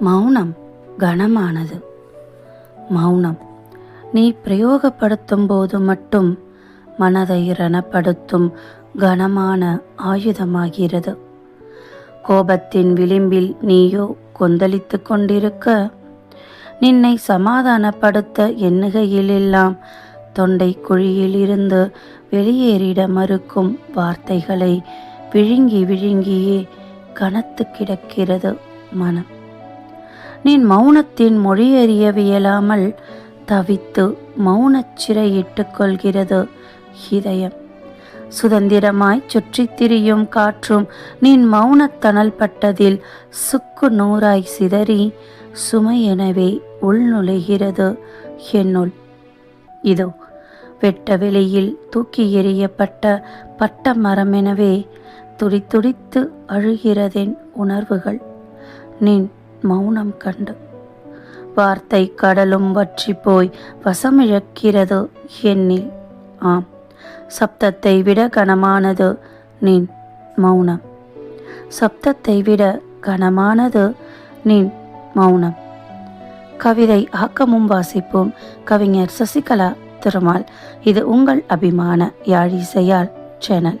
மௌனம் கனமானது. மௌனம். நீ பிரயோகப்படுத்தும் போது மட்டும் மனதை ரணப்படுத்தும் கனமான ஆயுதமாகிறது. கோபத்தின் விளிம்பில் நீயோ கொந்தளித்து கொண்டிருக்க நின்னை சமாதானப்படுத்த எண்ணுகையிலெல்லாம் தொண்டை குழியிலிருந்து வெளியேறிட மறுக்கும் வார்த்தைகளை விழுங்கி விழுங்கியே கனத்து கிடக்கிறது மனம். நின் மௌனத்தின் மொழியறியவியலாமல் தவித்து மௌனச் சிறையிட்டுக் கொள்கிறது இதயம். சுதந்திரமாய் சுற்றித் திரியும் காற்றும் நின் மௌனத்தனல் பட்டதில் சுக்கு நூறாய் சிதறி சுமையெனவே உள்நுழைகிறது என்னுள் இதோ வெட்ட வெளியில் தூக்கி எறியப்பட்ட பட்ட மரமெனவே துடித்துடித்து அழுகிறதென் உணர்வுகள். நின் மௌனம் கண்டு. வார்த்தை கடலும் வற்றி போய் வசமிழக்கிறது என்னில். ஆம் சப்தத்தை விட கனமானது நின் மௌனம். சப்தத்தை விட கனமானது நின் மௌனம். கவிதை ஆக்கமும் வாசிப்போம். கவிஞர் சசிகலா திருமால். இது உங்கள் அபிமான யாழிசையால் சேனல்.